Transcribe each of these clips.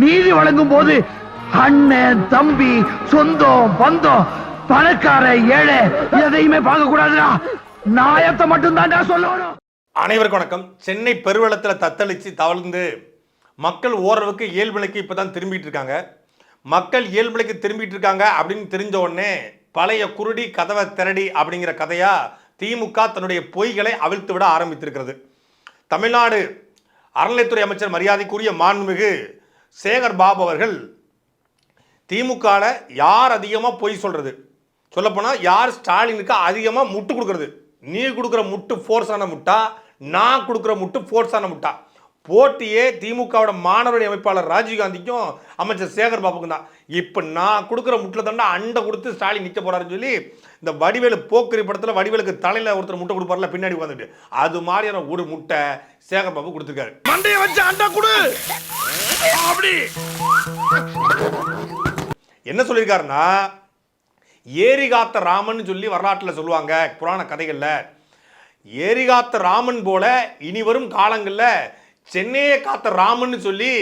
நீதி வழங்கும் போது அண்ணன் தம்பி சொந்தம் பந்தம் பணக்கார ஏழை எதையுமே பார்க்க கூடாதுடா நாயத்தை மட்டும் சொல்லணும். அனைவருக்கும் வணக்கம். சென்னை பெருவெள்ளத்தில் தத்தளித்து தவழ்ந்து மக்கள் ஓரளவுக்கு இயல்புநிலைக்கு இப்போ தான் திரும்பிட்டு இருக்காங்க. மக்கள் இயல்புநிலைக்கு திரும்பிட்டு இருக்காங்க அப்படின்னு தெரிஞ்ச உடனே பழைய குருடி கதவை திரடி அப்படிங்கிற கதையா திமுக தன்னுடைய பொய்களை அவிழ்த்து விட ஆரம்பித்திருக்கிறது. தமிழ்நாடு அறநிலைத்துறை அமைச்சர் மரியாதைக்குரிய மாண்புமிகு சேகர் பாபு அவர்கள் திமுகவில் யார் அதிகமாக பொய் சொல்கிறது சொல்லப்போனால் யார் ஸ்டாலினுக்கு அதிகமாக முட்டு கொடுக்கறது? நீ கொடுக்குற முட்டு ஃபோர்ஸான முட்டா? நான் கொடுக்குற முட்டு ஃபோர்ஸான முட்டா? போட்டியே திமுகவோட மாணவரணி அமைப்பாளர் ராஜீவ்காந்திக்கும் அமைச்சர் சேகர் பாபுக்கும் தான். இப்போ நான் கொடுக்குற முட்டில் தாண்டா அண்டை கொடுத்து ஸ்டாலின் நிற்க போகிறாருன்னு சொல்லி இந்த வடிவேலு போக்கரி படத்தில் வடிவேலுக்கு தலையில் ஒருத்தர் முட்டை கொடுப்பார்ல பின்னாடி உட்காந்துட்டு அது மாதிரியான ஒரு முட்டை சேகர் பாபு கொடுத்துருக்காரு. மண்டையை வச்சு அண்டா கொடு! அப்படி என்ன சொல்லியிருக்காருன்னா ஏரி காத்த ராமன் சொல்லி வரலாற்றில் சொல்லுவாங்க புராண கதைகளில். ஏரிகாத்த ராமன் போல இனி வரும் காலங்களில் சென்னையை காத்த ராமன் சொல்லி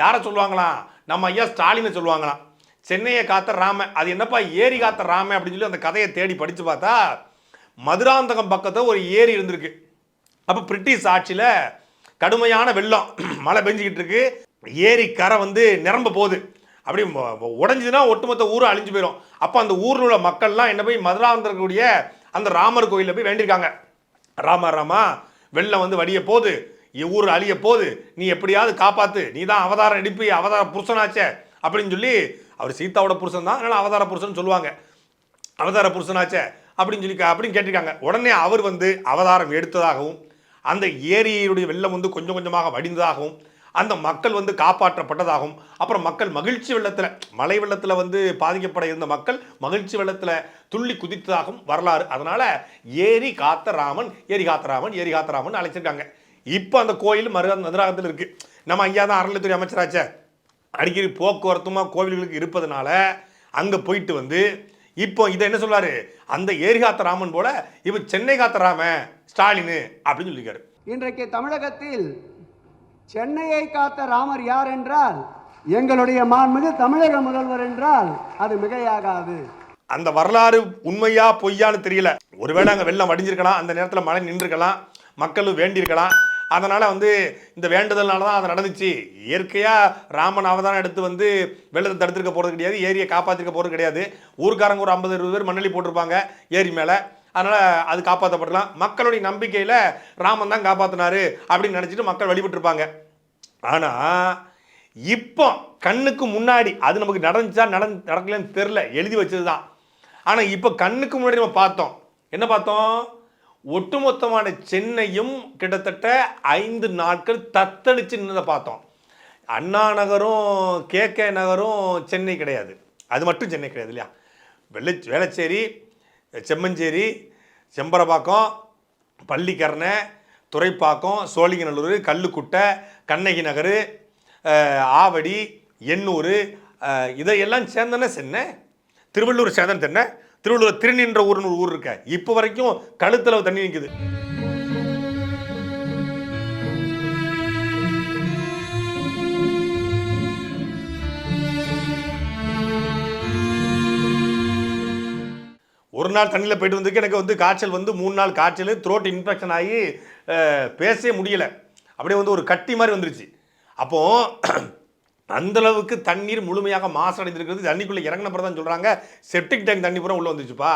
யாரை சொல்லுவாங்களாம்? நம்ம ஐயா ஸ்டாலினை சொல்லுவாங்களாம். சென்னையை காத்த ராம அது என்னப்பா ஏரி காத்த ராம அப்படின்னு சொல்லி அந்த கதையை தேடி படித்து பார்த்தா மதுராந்தகம் பக்கத்தில் ஒரு ஏரி இருந்திருக்கு. அப்போ பிரிட்டிஷ் ஆட்சியில் கடுமையான வெள்ளம் மழை பெஞ்சிக்கிட்டு இருக்கு. ஏரி கரை வந்து நிரம்ப போகுது. அப்படி ம- ஒட்டுமொத்த ஊரும் அழிஞ்சு போயிடும் அப்போ அந்த ஊரில் உள்ள மக்கள்லாம் என்ன போய் மதுராந்தரக்கூடிய அந்த ராமர் கோயிலில் போய் வேண்டியிருக்காங்க. ராமா ராமா வெள்ளம் வந்து வடிய போகுது. என் ஊர் அழிய போகுது. நீ எப்படியாவது காப்பாற்று நீ தான் அவதாரம் எடுப்பி அவதார புருஷனாச்சே அப்படின்னு சொல்லி அவர் சீதாவோட புருஷன் தான். அதனால் அவதார புருஷன் சொல்லுவாங்க. அவதார புருஷனாச்சே அப்படின்னு சொல்லி அப்படின்னு கேட்டிருக்காங்க. உடனே அவர் வந்து அவதாரம் எடுத்ததாகவும் அந்த ஏரியுடைய வெள்ளம் வந்து கொஞ்சம் கொஞ்சமாக வடிந்ததாகவும் அந்த மக்கள் வந்து காப்பாற்றப்பட்டதாகவும் அப்புறம் மக்கள் மகிழ்ச்சி வெள்ளத்தில் மழை வெள்ளத்தில் வந்து பாதிக்கப்பட இருந்த மக்கள் மகிழ்ச்சி வெள்ளத்தில் துள்ளி குதித்ததாகவும் வரலாறு. அதனால் ஏரி காத்த ராமன் ஏரி காத்த ராமன் ஏரி காத்த ராமன் அழைச்சிருக்காங்க. இப்போ அந்த கோயில் மறு மதுராகத்தில் இருக்குது நம்ம ஐயா தான் அறநிலைத்துறை அமைச்சராச்சே. அடிக்கடி போக்குவரத்துமா கோவில்களுக்கு இருப்பதனால அங்கே போயிட்டு வந்து இப்போ இதை என்ன சொல்றாரு? அந்த ஏரி காத்த ராமன் போல இப்போ சென்னை காத்த ராம ஸ்டாலின் அப்படின்னு சொல்லியிருக்காரு இன்றைக்கு தமிழகத்தில் சென்னையை காத்த ராமர் யார் என்றால் எங்களுடைய மாண்புமிகு தமிழக முதல்வர் என்றால் அது மிகையாகாது. அந்த வரலாறு உண்மையா பொய்யான்னு தெரியல. ஒருவேளை அங்கே வெள்ளம் வடிஞ்சிருக்கலாம் அந்த நேரத்தில் மழை நின்றுருக்கலாம் மக்களும் வேண்டியிருக்கலாம். அதனால் வந்து இந்த வேண்டுதல்னால தான் அது நடந்துச்சு. இயற்கையாக ராமன் அவதாரம் எடுத்து வந்து வெள்ளத்தை தடுத்துருக்க போகிறது கிடையாது ஏரியை காப்பாற்றிருக்க போகிறது கிடையாது. ஊருக்காரங்க ஒரு ஐம்பது இருபது பேர் மண்ணலி போட்டிருப்பாங்க ஏரி மேலே. அதனால் அது காப்பாற்றப்படலாம் மக்களுடைய நம்பிக்கையில் ராமன் தான் காப்பாற்றினாரு அப்படின்னு நினச்சிட்டு மக்கள் வழிபட்டிருப்பாங்க. ஆனால் இப்போ கண்ணுக்கு முன்னாடி அது நமக்கு நடந்துச்சா நடந் நடக்கலன்னு தெரில எழுதி வச்சது தான் ஆனால் இப்போ கண்ணுக்கு முன்னாடி நம்ம பார்த்தோம். என்ன பார்த்தோம்? ஒட்டுமொத்தமான சென்னையும் கிட்டத்தட்ட ஐந்து நாட்கள் தத்தளிச்சு நின்றதை பார்த்தோம். அண்ணா நகரும் கே கே நகரும் சென்னை கிடையாது. அது மட்டும் சென்னை கிடையாது இல்லையா? வெள்ளை வேளச்சேரி செம்மஞ்சேரி செம்பரப்பாக்கம் பள்ளிக்கரணை துறைப்பாக்கம் சோழிங்கநல்லூர் கல்லுக்குட்டை கண்ணகி நகர் ஆவடி எண்ணூர் இதையெல்லாம் சேர்ந்தன சென்னை. திருவள்ளூர் சேர்ந்தன தென்னை. திருவள்ளூர் திருநின்ற ஊர்னு ஒரு ஊர் இருக்க. இப்போ வரைக்கும் கழுத்தில் தண்ணி நிற்குது ஒரு நாள் தண்ணியில் போயிட்டு வந்ததுக்கு எனக்கு வந்து காய்ச்சல் வந்து மூணு நாள் காய்ச்சல் த்ரோட் இன்ஃபெக்ஷன் ஆகி பேசவே முடியல. அப்படியே வந்து ஒரு கட்டி மாதிரி வந்துருச்சு. அப்போது அந்தளவுக்கு தண்ணீர் முழுமையாக மாசடைந்திருக்கிறது தண்ணிக்குள்ளே இறங்கின பிறகு தான் சொல்கிறாங்க செப்டிக் டேங்க் தண்ணி பூரா உள்ளே வந்துச்சுப்பா.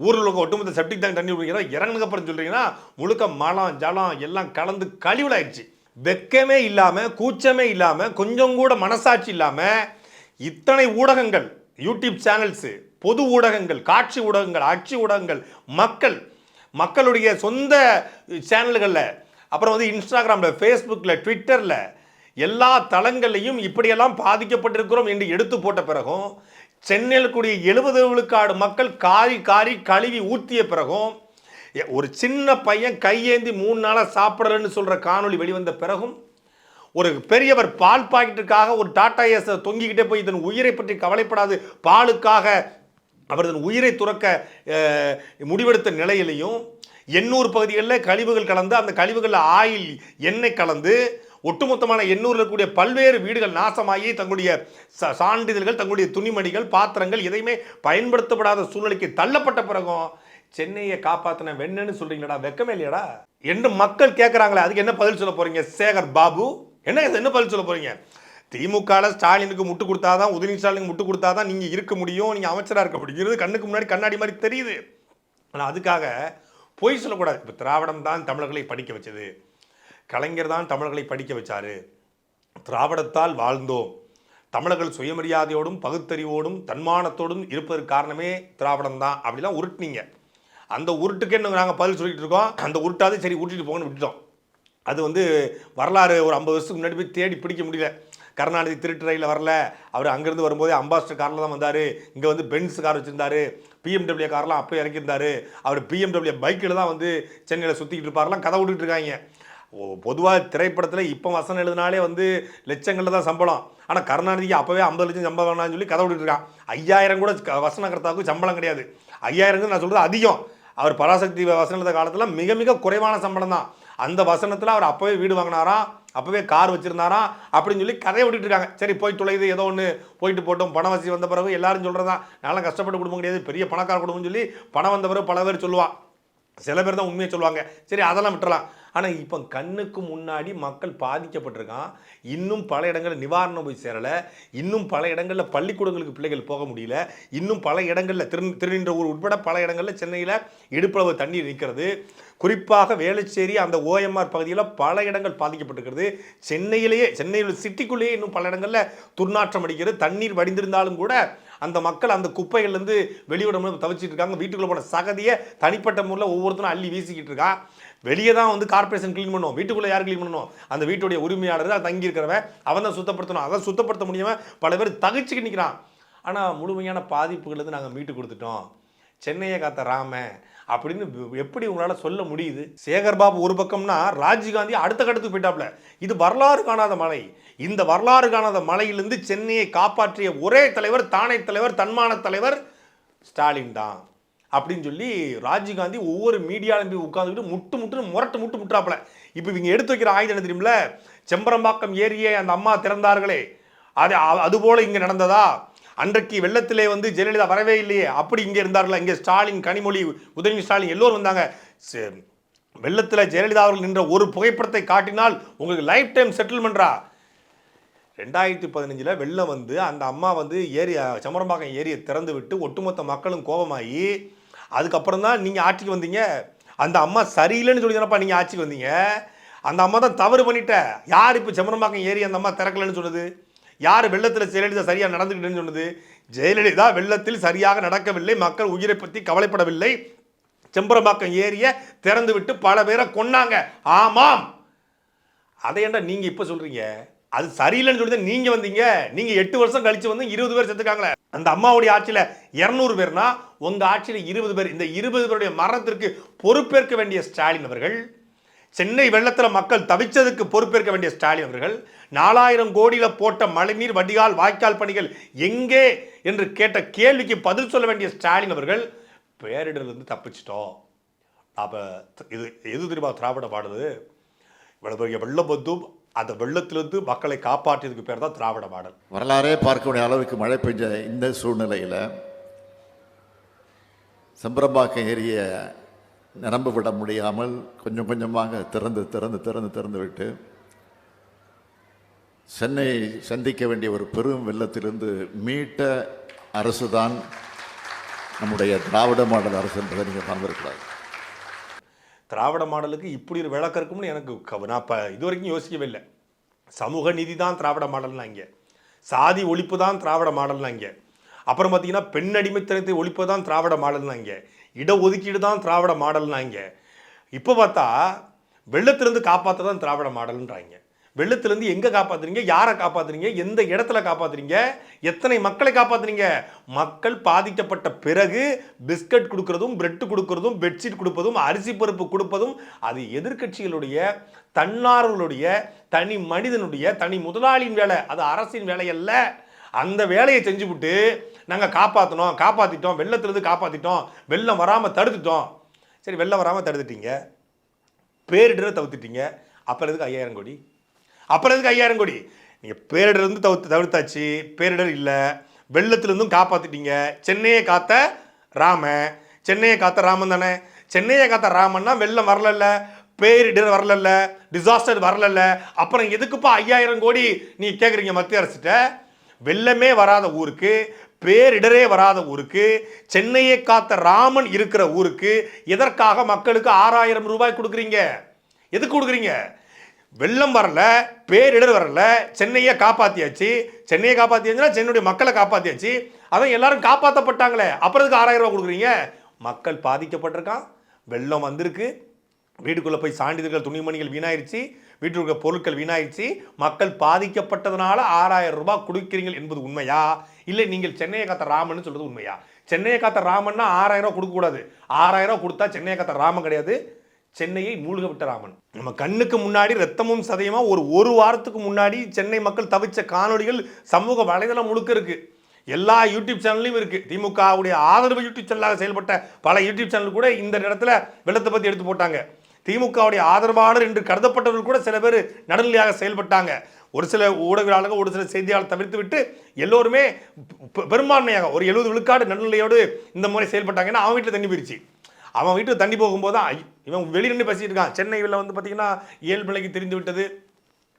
ஊரில் உள்ள ஒட்டுமொத்த செப்டிக் டேங்க் தண்ணி குடிக்கிறா இறங்கினதுக்கு அப்புறம் சொல்கிறீங்கன்னா முழுக்க மலம் ஜலம் எல்லாம் கலந்து கழிவுலாயிடுச்சு. வெக்கமே இல்லாமல் கூச்சமே இல்லாமல் கொஞ்சம் கூட மனசாட்சி இல்லாமல் இத்தனை ஊடகங்கள் யூடியூப் சேனல்ஸு பொது ஊடகங்கள் காட்சி ஊடகங்கள் அச்சு ஊடகங்கள் மக்கள் மக்களுடைய சொந்த சேனல்களில் அப்புறம் வந்து இன்ஸ்டாகிராமில் ஃபேஸ்புக்கில் ட்விட்டரில் எல்லா தளங்களையும் இப்படியெல்லாம் பாதிக்கப்பட்டிருக்கிறோம் என்று எடுத்து போட்ட பிறகும் சென்னையில் கூடிய எழுபது விழுக்காடு மக்கள் காரி காரி கழுவி ஊற்றிய பிறகும் ஒரு சின்ன பையன் கையேந்தி மூணு நாளாக சாப்பிடலன்னு சொல்கிற காணொளி வெளிவந்த பிறகும் ஒரு பெரியவர் பால் பாக்கெட்டுக்காக ஒரு டாடா ஏஸை தொங்கிக்கிட்டே போய் இதன் உயிரை பற்றி கவலைப்படாது பாலுக்காக அவரது உயிரை துறக்க முடிவெடுத்த நிலையிலையும் எண்ணூர் பகுதிகளில் கழிவுகள் கலந்து அந்த கழிவுகளில் ஆயில் எண்ணெய் கலந்து ஒட்டுமொத்தமான எண்ணூரில் இருக்கக்கூடிய பல்வேறு வீடுகள் நாசமாகி தங்களுடைய ச- சான்றிதழ்கள் தங்களுடைய துணிமணிகள் பாத்திரங்கள் எதையுமே பயன்படுத்தப்படாத சூழ்நிலைக்கு தள்ளப்பட்ட பிறகும் சென்னையை காப்பாற்றின வெண்ணன்னு சொல்றீங்களடா வெக்கமே இல்லையடா? என்று மக்கள் கேட்குறாங்களே அதுக்கு என்ன பதில் சொல்ல போகிறீங்க சேகர் பாபு? என்ன என்ன பதில் சொல்ல போகிறீங்க திமுகவில் ஸ்டாலினுக்கு முட்டு கொடுத்தா தான் உதயநிதி ஸ்டாலினுக்கு முட்டு கொடுத்தா தான் நீங்கள் இருக்க முடியும் நீங்கள் அமைச்சராக இருக்க முடியுங்கிறது கண்ணுக்கு முன்னாடி கண்ணாடி மாதிரி தெரியுது. ஆனால் அதுக்காக பொய் சொல்லக்கூடாது. இப்போ திராவிடம் தான் தமிழர்களை படிக்க வச்சது. கலைஞர் தான் தமிழர்களை படிக்க வச்சார். திராவிடத்தால் வாழ்ந்தோம். தமிழர்கள் சுயமரியாதையோடும் பகுத்தறிவோடும் தன்மானத்தோடும் இருப்பதற்கு காரணமே திராவிடம் தான் அப்படிலாம் உருட்டுனீங்க. அந்த உருட்டுக்கே நாங்கள் பதில் சொல்லிகிட்டு இருக்கோம். அந்த உருட்டாவது சரி உருட்டிட்டு போங்கன்னு விட்டுட்டோம். அது வந்து வரலாறு ஒரு ஐம்பது வருஷத்துக்கு முன்னாடி போய் தேடி பிடிக்க முடியல. கருணாநிதி திருட்டு ரயிலில் வரல. அவர் அங்கேருந்து வரும்போதே அம்பாஸ்டர் காரில் தான் வந்தார். இங்கே வந்து பென்ஸ் கார் வச்சுருந்தாரு. பிஎம்டபிள்யூ கார்லாம் அப்போ இறக்கியிருந்தார். அவர் பிஎம்டபிள்யூ பைக்கில் தான் வந்து சென்னையில் சுற்றிக்கிட்டு இருப்பார்லாம் கதை விட்டுட்டு இருக்காங்க. பொதுவாக திரைப்படத்தில் இப்போ வசனம் எழுதினாலே வந்து லட்சங்களில் தான் சம்பளம். ஆனால் கருணாநிதிக்கு அப்போவே ஐம்பது லட்சம் சம்பளம் வேணாம்னு சொல்லி கதை விட்டுட்டு ஐயாயிரம் கூட க- வசனகர்த்தாவுக்கு சம்பளம் கிடையாது. ஐயாயிரம் நான் சொல்கிறது அதிகம். அவர் பராசக்தி வசனம் எழுத காலத்தில் மிக மிக குறைவான சம்பளம் தான். அந்த வசனத்தில் அவர் அப்போவே வீடு வாங்கினாராம். அப்போவே கார் வச்சுருந்தானா அப்படின்னு சொல்லி கதையை விட்டுட்டு இருக்காங்க. சரி போய் தொலைது ஏதோ ஒன்று போயிட்டு போட்டோம். பண வசதி வந்த பிறகு எல்லாரும் சொல்கிறதா நல்லா கஷ்டப்பட்டு குடும்பம் கிடையாது. பெரிய பணக்கார குடும்பம்னு சொல்லி பணம் வந்த பிறகு பல பேர் சொல்லுவான் சில பேர் தான் உண்மையை சொல்லுவாங்க. சரி அதெல்லாம் விட்டுறலாம். ஆனால் இப்போ கண்ணுக்கு முன்னாடி மக்கள் பாதிக்கப்பட்டிருக்கான். இன்னும் பல இடங்களில் நிவாரணம் போய் சேரலை. இன்னும் பல இடங்களில் பள்ளிக்கூடங்களுக்கு பிள்ளைகள் போக முடியல. இன்னும் பல இடங்களில் திரு திருநின்ற ஊர் உட்பட பல இடங்களில் சென்னையில் இடுப்பளவு தண்ணீர் நிற்கிறது. குறிப்பாக வேளச்சேரி அந்த ஓஎம்ஆர் பகுதியில் பல இடங்கள் பாதிக்கப்பட்டிருக்கிறது. சென்னையிலேயே சென்னையில் சிட்டிக்குள்ளேயே இன்னும் பல இடங்களில் துர்நாற்றம் அடிக்கிறது. தண்ணீர் வடிந்திருந்தாலும் கூட அந்த மக்கள் அந்த குப்பைகள்லேருந்து வெளியிடணும் தவிச்சிட்டு இருக்காங்க. வீட்டுக்குள்ளே போன சகதியை தனிப்பட்ட முறையில் ஒவ்வொருத்தரும் அள்ளி வீசிக்கிட்டு இருக்கான். வெளியே தான் வந்து கார்ப்பரேஷன் க்ளீன் பண்ணுவோம் வீட்டுக்குள்ளே யார் க்ளீன் பண்ணணும்? அந்த வீட்டுடைய உரிமையாளர் தான் தங்கியிருக்கிறவன். அவன் தான் சுத்தப்படுத்தணும். அதை சுத்தப்படுத்த முடியாமல் பல பேர் தகிச்சுக்கிட்டு நிற்கிறான் ஆனால் முழுமையான பாதிப்புகள் நாங்கள் மீட்டு கொடுத்துட்டோம். சென்னையை காத்த ராம அப்படின்னு எப்படி உங்களால் சொல்ல முடியுது? சேகர் பாபு ஒரு பக்கம்னா ராஜீவ்காந்தி அடுத்த கட்டத்துக்கு போயிட்டாப்ல. இது வரலாறு காணாத மலை. இந்த வரலாறு காணாத மலையிலிருந்து சென்னையை காப்பாற்றிய ஒரே தலைவர் தானே தலைவர் தன்மான தலைவர் ஸ்டாலின் தான். அப்படின்னு சொல்லி ராஜீவ்காந்தி ஒவ்வொரு மீடியாலும் போய் உட்காந்துக்கிட்டு முட்டு முட்டு முரட்டு முட்டு முட்டுறாப்புல. இப்போ இவங்க எடுத்து வைக்கிற ஆயுதம் என்ன தெரியுமில செம்பரம்பாக்கம் ஏரியை அந்த அம்மா திறந்தார்களே. அது அதுபோல் இங்கே நடந்ததா? அன்றைக்கு வெள்ளத்திலே வந்து ஜெயலலிதா வரவே இல்லையே. அப்படி இங்கே இருந்தார்களா? இங்கே ஸ்டாலின் கனிமொழி உதயநிதி ஸ்டாலின் எல்லோரும் வந்தாங்க. வெள்ளத்தில் ஜெயலலிதா அவர்கள் நின்ற ஒரு புகைப்படத்தை காட்டினால் உங்களுக்கு லைஃப் டைம் செட்டில்மெண்ட்ரா? ரெண்டாயிரத்தி பதினஞ்சில் வெள்ளம் வந்து அந்த அம்மா வந்து ஏரியா சமரம்பாக்கம் ஏரியை திறந்து விட்டு ஒட்டுமொத்த மக்களும் கோபமாகி அதுக்கப்புறம் தான் நீங்கள் ஆட்சிக்கு வந்தீங்க. அந்த அம்மா சரியில்லைன்னு சொல்லி தானப்பா நீங்கள் ஆட்சிக்கு வந்தீங்க. அந்த அம்மா தான் தவறு பண்ணிட்ட. யார் இப்போ செம்பரம்பாக்கம் ஏறி அந்த அம்மா திறக்கலைன்னு சொன்னது? யார் வெள்ளத்தில் ஜெயலலிதா சரியாக நடந்துக்கிட்டேன்னு சொன்னது? ஜெயலலிதா வெள்ளத்தில் சரியாக நடக்கவில்லை. மக்கள் உயிரை பற்றி கவலைப்படவில்லை. செம்பரம்பாக்கம் ஏரிய திறந்து விட்டு பல பேரை கொன்னாங்க. ஆமாம். அதை ஏன்டா நீங்கள் இப்போ சொல்கிறீங்க அது சரியில்லைன்னு சொல்லி தான் நீங்க வந்தீங்க. நீங்க எட்டு வருஷம் கழிச்சு வந்து இருபது பேர் செத்துக்காங்களே அந்த அம்மாவுடைய ஆட்சியில இருநூறு பேர்னா உங்க ஆட்சியில இருபது பேர் இந்த இருபது பேருடைய மரணத்திற்கு பொறுப்பேற்க வேண்டிய ஸ்டாலின் அவர்கள் சென்னை வெள்ளத்தில் மக்கள் தவிச்சதுக்கு பொறுப்பேற்க வேண்டிய ஸ்டாலின் அவர்கள் நாலாயிரம் கோடியில் போட்ட மழைநீர் வடிகால் வாய்க்கால் பணிகள் எங்கே என்று கேட்ட கேள்விக்கு பதில் சொல்ல வேண்டிய ஸ்டாலின் அவர்கள் பேரிடர்லேருந்து தப்பிச்சிட்டோம். அப்போ இது எது தெரியுமா? திராவிட பாடுது இவ்வளவு பெரிய வெள்ளம் வந்தும் அந்த வெள்ளத்திலிருந்து மக்களை காப்பாற்றியதுக்கு பேர் தான் திராவிட மாடல். வரலாறே பார்க்கக்கூடிய அளவுக்கு மழை பெஞ்ச இந்த சூழ்நிலையில் செம்பரம்பாக்கம் ஏரிய நிரம்ப விட முடியாமல் கொஞ்சம் கொஞ்சமாக திறந்து திறந்து திறந்து திறந்து விட்டு சென்னை சந்திக்க வேண்டிய ஒரு பெரும் வெள்ளத்திலிருந்து மீட்ட அரசு தான் நம்முடைய திராவிட மாடல் அரசு என்பதை நீங்கள் மறந்துருக்கூடாது திராவிட மாடலுக்கு இப்படி ஒரு விளக்கம் இருக்கும்னு எனக்கு க- நான் இப்போ இது வரைக்கும் யோசிக்கவே இல்லை சமூக நீதி தான் திராவிட மாடல்னா இங்கே. சாதி ஒழிப்பு தான் திராவிட மாடல்னா இங்கே. அப்புறம் பார்த்தீங்கன்னா பெண் அடிமைத்தனத்தை ஒழிப்பு தான் திராவிட மாடல்னா இங்கே. இடஒதுக்கீடு தான் திராவிட மாடல்னா இங்கே. இப்போ பார்த்தா வெள்ளத்திலிருந்து காப்பாற்ற தான் திராவிட மாடல்ன்றாங்க. வெள்ளத்துலேருந்து எங்கே காப்பாத்துறீங்க? யாரை காப்பாத்துறீங்க? எந்த இடத்துல காப்பாற்றுறீங்க எத்தனை மக்களை காப்பாத்துறீங்க? மக்கள் பாதிக்கப்பட்ட பிறகு பிஸ்கட் கொடுக்கறதும் பிரெட் கொடுக்கறதும் பெட்ஷீட் கொடுப்பதும் அரிசி பருப்பு கொடுப்பதும் அது எதிர்க்கட்சிகளுடைய தன்னார்வலுடைய தனி மனிதனுடைய தனி முதலாளியின் வேலை. அது அரசின் வேலை அல்ல அந்த வேலையை செஞ்சுவிட்டு நாங்கள் காப்பாற்றினோம் காப்பாற்றிட்டோம் வெள்ளத்திலிருந்து காப்பாற்றிட்டோம் வெள்ளம் வராமல் தடுத்துட்டோம். சரி வெள்ளம் வராமல் தடுத்துட்டீங்க. பேரிடரை தவிர்த்துட்டீங்க. அப்புறம் எதுக்கு ஐயாயிரம் கோடி? அப்புறம் எதுக்கு ஐயாயிரம் கோடி? நீங்கள் பேரிடர்லேருந்து தவிர்த்து தவிர்த்தாச்சு. பேரிடர் இல்லை. வெள்ளத்துலேருந்தும் காப்பாற்றிட்டீங்க சென்னையை காத்த ராம. சென்னையை காத்த ராமன் தானே. சென்னையை காத்த ராமன்னா வெள்ளம் வரலல்ல. பேரிடர் வரலல்ல. டிசாஸ்டர் வரலல்ல. அப்புறம் எதுக்குப்பா ஐயாயிரம் கோடி நீ கேட்குறீங்க மத்திய அரசிட்ட? வெள்ளமே வராத ஊருக்கு பேரிடரே வராத ஊருக்கு சென்னையை காத்த ராமன் இருக்கிற ஊருக்கு எதற்காக மக்களுக்கு ஆறாயிரம் ரூபாய் கொடுக்குறீங்க? எதுக்கு கொடுக்குறீங்க? வெள்ளம் வரல பேரிடர் வரல சென்னையை காப்பாத்தியாச்சு. சென்னையை காப்பாத்தியாச்சுன்னா சென்னையுடைய மக்களை காப்பாத்தியாச்சு. அதான் எல்லாரும் காப்பாற்றப்பட்டாங்களே அப்புறம் எதுக்கு ஆறாயிரம் ரூபா கொடுக்குறீங்க? மக்கள் பாதிக்கப்பட்டிருக்கான். வெள்ளம் வந்திருக்கு. வீட்டுக்குள்ளே போய் சான்றிதழ்கள் துணிமணிகள் வீணாயிருச்சு. வீட்டில் இருக்க பொருட்கள் வீணாயிருச்சு. மக்கள் பாதிக்கப்பட்டதுனால ஆறாயிரம் ரூபாய் கொடுக்கிறீர்கள் என்பது உண்மையா? இல்லை நீங்கள் சென்னையை காத்த ராமன் சொல்கிறது உண்மையா? சென்னையை காத்த ராமன்னா ஆறாயிரம் ரூபா கொடுக்கக்கூடாது. ஆறாயிரம் ரூபா கொடுத்தா சென்னையை காத்த ராமன் கிடையாது. சென்னையை மூழ்க விட்ட ராமன் நம்ம கண்ணுக்கு முன்னாடி ரத்தமும் சதயமா? ஒரு ஒரு வாரத்துக்கு முன்னாடி சென்னை மக்கள் தவிச்ச காணொளிகள் சமூக வலைதளம் முழுக்க இருக்கு. எல்லா யூடியூப் சேனல்லையும் இருக்கு. திமுகவுடைய ஆதரவு யூடியூப் சேனலாக செயல்பட்ட பல யூடியூப் சேனல் கூட இந்த இடத்துல வெள்ளத்தை பத்தி எடுத்து போட்டாங்க. திமுகவுடைய ஆதரவாளர் என்று கருதப்பட்டவர்கள் கூட சில பேர் நடுநிலையாக செயல்பட்டாங்க. ஒரு சில ஊடகங்களாளர்கள் ஒரு சில செய்தியாளர் தவிர்த்து விட்டு எல்லோருமே பெரும்பான்மையாக ஒரு எழுபது விழுக்காடு நடுநிலையோடு இந்த முறை செயல்பட்டாங்கன்னா அவன் வீட்டில் தண்ணி போயிடுச்சு அவன் வீட்டுக்கு தண்ணி போகும்போது தான் ஐ- இவன் வெளியே நின்று பேசிட்டு இருக்கான். சென்னையில் வந்து பார்த்தீங்கன்னா இயல்பிலைக்கு தெரிந்து விட்டது.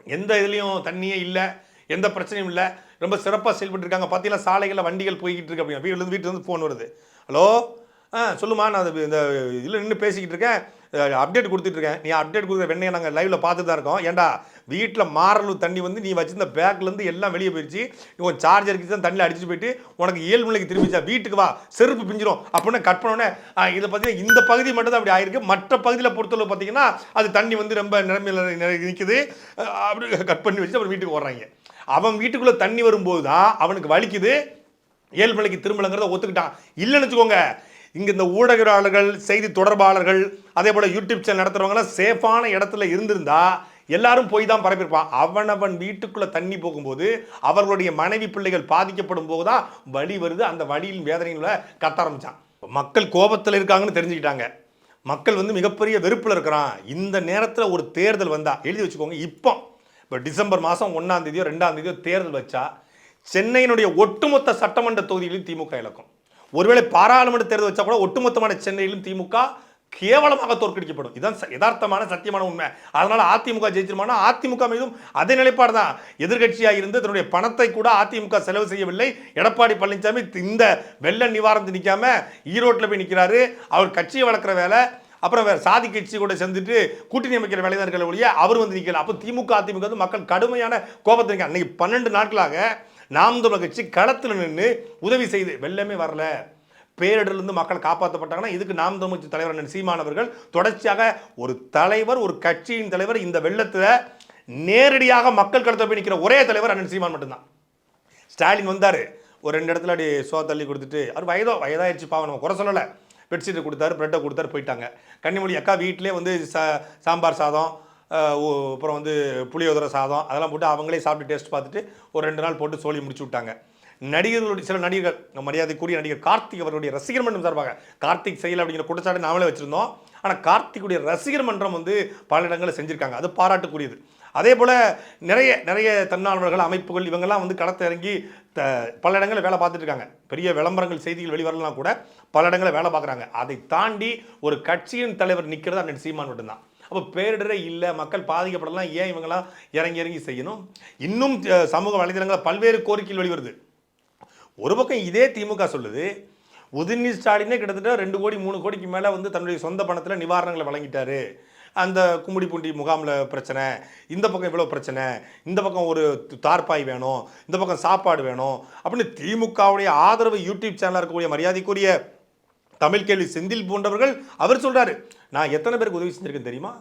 எந்த இதுலேயும் தண்ணியே இல்லை எந்த பிரச்சனையும் இல்லை. ரொம்ப சிறப்பாக செயல்பட்டுருக்காங்க பார்த்தீங்கன்னா சாலைகளில் வண்டிகள் போய்கிட்டு இருக்கு அப்படிங்க வீட்டிலேருந்து வீட்டிலேருந்து ஃபோன் வருது. ஹலோ ஆ சொல்லுமா நான் இந்த இதில் நின்று பேசிக்கிட்டு இருக்கேன். அப்டேட் கொடுத்துட்ருக்கேன் நீ அப்டேட் கொடுக்குற வெண்ணையை நாங்கள் லைவில் பார்த்து தான் இருக்கோம். ஏன்டா வீட்டில் மாறலு தண்ணி வந்து நீ வச்சிருந்த பேக்லேருந்து எல்லாம் வெளியே போயிடுச்சு உன் சார்ஜருக்கு தான் தண்ணியில் அடிச்சு போயிட்டு உனக்கு ஏழு மணிக்கு திரும்பிச்சா வீட்டுக்கு வா செருப்பு பிஞ்சிரும். அப்படின்னு கட் பண்ணோடனே இதை பார்த்தீங்கன்னா இந்த பகுதி மட்டும் தான் அப்படி ஆயிருக்கு. மற்ற பகுதியில் பொறுத்தளவு பார்த்தீங்கன்னா அது தண்ணி வந்து ரொம்ப நிரம்பியில் நிற்குது அப்படி கட் பண்ணி வச்சு அப்புறம் வீட்டுக்கு ஓடுறாங்க. அவன் வீட்டுக்குள்ளே தண்ணி வரும்போது தான் அவனுக்கு வலிக்குது. ஏழு மலைக்கு திரும்பலங்கிறத ஒத்துக்கிட்டான். இல்லைன்னு வச்சுக்கோங்க இங்கே இந்த ஊடகவியலாளர்கள் செய்தி தொடர்பாளர்கள் அதே போல் யூடியூப் சேனல் நடத்துறவங்கலாம் சேஃபான இடத்துல இருந்திருந்தா எல்லாரும் போய் தான் பரப்பியிருப்பான். அவனவன் வீட்டுக்குள்ளே தண்ணி போகும்போது அவர்களுடைய மனைவி பிள்ளைகள் பாதிக்கப்படும் போது தான் வழி வருது. அந்த வழியின் வேதனைகளை கத்த ஆரம்பித்தான் மக்கள் கோபத்தில் இருக்காங்கன்னு தெரிஞ்சுக்கிட்டாங்க. மக்கள் வந்து மிகப்பெரிய வெறுப்பில் இருக்கிறான். இந்த நேரத்தில் ஒரு தேர்தல் வந்தா எழுதி வச்சுக்கோங்க இப்போ. இப்போ டிசம்பர் மாதம் ஒன்றாம் தேதியோ ரெண்டாம் தேதியோ தேர்தல் வச்சா சென்னையினுடைய ஒட்டுமொத்த சட்டமன்ற தொகுதிகளையும் திமுக இழக்கும். ஒருவேளை பாராளுமன்ற தேர்தல் வச்சா கூட ஒட்டுமொத்தமான சென்னையிலும் திமுக கேவலமாக தோற்கடிக்கப்படும். இதுதான் யதார்த்தமான சத்தியமான உண்மை. அதனால அதிமுக ஜெயிச்சிருமானா? அதிமுக மீதும் அதே நிலைப்பாடு தான். எதிர்கட்சியாக இருந்து தன்னுடைய பணத்தை கூட அதிமுக செலவு செய்யவில்லை. எடப்பாடி பழனிசாமி இந்த வெள்ள நிவாரணத்து நிற்காம ஈரோட்டில் போய் நிற்கிறாரு அவர் கட்சியை வளர்க்குற வேலை. அப்புறம் வேறு சாதி கட்சி கூட சேர்ந்துட்டு கூட்டணி அமைக்கிற வேலைதான் இருக்கிற ஒழிய அவர் வந்து நிற்கல அப்போ திமுக அதிமுக வந்து மக்கள் கடுமையான கோபத்தை இருக்காங்க. அன்னைக்கு பன்னெண்டு நாட்களாக நாம் தமிழர் கட்சி களத்தில் நின்று உதவி செய்து வெள்ளமே வரல. பேரிடர்லேருந்து மக்கள் காப்பாற்றப்பட்டாங்கன்னா இதுக்கு நாம் தமிழ் தலைவர் அண்ணன் சீமான் தொடர்ச்சியாக ஒரு தலைவர் ஒரு கட்சியின் தலைவர் இந்த வெள்ளத்தில் நேரடியாக மக்கள் களத்தில் போய் நிற்கிற ஒரே தலைவர் அண்ணன் சீமான் மட்டும்தான். ஸ்டாலின் வந்தார். ஒரு ரெண்டு இடத்துல அப்படி சோ தள்ளி கொடுத்துட்டு அவர் வயதோ வயதாயிருச்சு பாவம் நம்ம குறை சொல்லலை. பெட்ஷீட்டை கொடுத்தாரு ப்ரெட்டை கொடுத்தாரு போயிட்டாங்க. கன்னிமொழி அக்கா வீட்டிலே வந்து சா சாம்பார் சாதம் அப்புறம் வந்து புளியோதரை சாதம் அதெல்லாம் போட்டு அவங்களே சாப்பிட்டு டேஸ்ட் பார்த்துட்டு ஒரு ரெண்டு நாள் போட்டு சோழி முடிச்சு விட்டாங்க. நடிகர்களுடைய சில நடிகர்கள் மரியாதைக்குரிய நடிகர் கார்த்திக் அவருடைய ரசிகர் மன்றம் சார்பாக கார்த்திக் செயல் அப்படிங்கிற குற்றச்சாட்டு நாமளே வச்சுருந்தோம். ஆனால் கார்த்திக்குடைய ரசிகர் மன்றம் வந்து பல இடங்களில் செஞ்சுருக்காங்க. அது பாராட்டுக்குரியது. அதே போல் நிறைய நிறைய தன்னார்வலர்கள் அமைப்புகள் இவங்கெல்லாம் வந்து களத்தை இறங்கி த பல இடங்களில் வேலை பார்த்துட்டு இருக்காங்க. பெரிய விளம்பரங்கள் செய்திகள் வெளிவரலாம் கூட பல இடங்களில் வேலை பார்க்குறாங்க. அதை தாண்டி ஒரு கட்சியின் தலைவர் நிற்கிறது அண்ணன் சீமான் மட்டும்தான். அப்போ பேரிடரே இல்லை மக்கள் பாதிக்கப்படலாம் ஏன் இவங்களாம் இறங்கி இறங்கி செய்யணும்? இன்னும் சமூக வலைதளங்களில் பல்வேறு கோரிக்கைகள் வெளிவருது. ஒரு பக்கம் இதே திமுக சொல்லுது உதயநிதி ஸ்டாலினே கிட்டத்தட்ட ரெண்டு கோடி மூணு கோடிக்கு மேலே வந்து தன்னுடைய சொந்த பணத்தில் நிவாரணங்களை வழங்கிட்டாரு. அந்த கும்மிடிப்பூண்டி முகாமில் பிரச்சனை இந்த பக்கம் இவ்வளோ பிரச்சனை இந்த பக்கம் ஒரு தார்பாய் வேணும் இந்த பக்கம் சாப்பாடு வேணும் அப்படின்னு திமுகவுடைய ஆதரவு யூடியூப் சேனலாக இருக்கக்கூடிய மரியாதைக்குரிய தமிழ் கேள்வி செந்தில் போன்றவர்கள் அவர் சொல்கிறாரு நான் எத்தனை பேருக்கு உதவி செஞ்சுருக்கேன் தெரியுமா?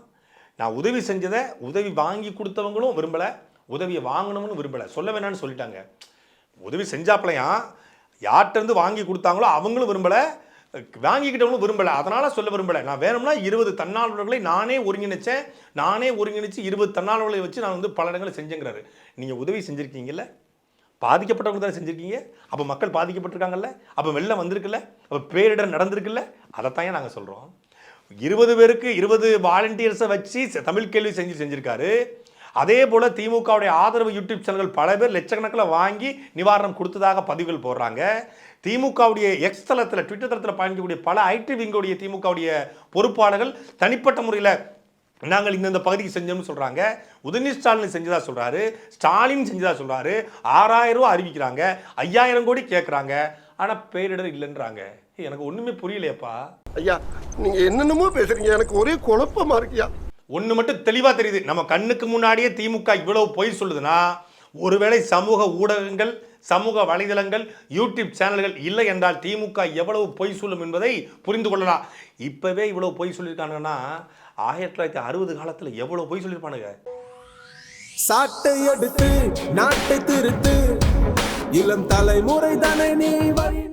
நான் உதவி செஞ்சதை உதவி வாங்கி கொடுத்தவங்களும் விரும்பலை உதவியை வாங்கணும்னு விரும்பலை. சொல்ல வேணாம்னு சொல்லிட்டாங்க. உதவி செஞ்சாப்பலையாம் யார்கிட்டருந்து வாங்கி கொடுத்தாங்களோ அவங்களும் விரும்பலை வாங்கிக்கிட்டவங்களும் விரும்பலை. அதனால் சொல்ல விரும்பலை. நான் வேணும்னா இருபது தன்னார்வலர்களை நானே ஒருங்கிணைச்சேன். நானே ஒருங்கிணைச்சு இருபது தன்னார்வலர்களை வச்சு நான் வந்து பல இடங்களை செஞ்சேங்கிறாரு. நீங்கள் உதவி செஞ்சிருக்கீங்கல்ல? பாதிக்கப்பட்டவங்க தானே செஞ்சுருக்கீங்க? அப்போ மக்கள் பாதிக்கப்பட்டிருக்காங்கல்ல? அப்போ வெள்ளம் வந்திருக்குல்ல? அப்போ பேரிடர் நடந்திருக்குல்ல? அதைத்தான் நாங்கள் சொல்கிறோம் இருபது பேருக்கு இருபது வாலண்டியர்ஸை வச்சு தமிழ் கேள்வி செஞ்சு செஞ்சுருக்காரு. அதே போல் திமுகவுடைய ஆதரவு யூடியூப் சேனல்கள் பல பேர் லட்சக்கணக்கில் வாங்கி நிவாரணம் கொடுத்ததாக பதிவுகள் போடுறாங்க. திமுகவுடைய எக்ஸ் தளத்தில் ட்விட்டர் தளத்தில் பயணிக்கக்கூடிய பல ஐடி விங்குடைய திமுகவுடைய பொறுப்பாளர்கள் தனிப்பட்ட முறையில் நாங்கள் இந்தந்த பகுதிக்கு செஞ்சோம்னு சொல்றாங்க. உதயநிதி ஸ்டாலின் செஞ்சதா சொல்றாரு. ஸ்டாலின் செஞ்சதா சொல்றாரு. ஆறாயிரம் ரூபாய் அறிவிக்கிறாங்க. ஐயாயிரம் கோடி கேட்குறாங்க ஆனா பேரிடர் இல்லைன்றாங்க. எனக்கு ஒண்ணுமே புரியலையப்பா. ஐயா நீங்க என்னென்னமோ பேசுறீங்க. எனக்கு ஒரே குழப்பமா இருக்குயா ஒன்று மட்டும் தெளிவாக தெரியுது. நம்ம கண்ணுக்கு முன்னாடியே திமுக இவ்வளவு பொய் சொல்லுதுன்னா ஒருவேளை சமூக ஊடகங்கள் சமூக வலைதளங்கள் யூடியூப் சேனல்கள் இல்லை என்றால் திமுக எவ்வளவு பொய் சொல்லும் என்பதை புரிந்து கொள்ளலாம். இப்பவே இவ்வளவு பொய் சொல்லியிருக்காங்கன்னா ஆயிரத்தி தொள்ளாயிரத்தி அறுபது காலத்தில் எவ்வளவு பொய் சொல்லியிருப்பானுங்க? சாட்டை எடுத்து நாட்டை திருத்து. இளம் தலைமுறை தானே நீ வழி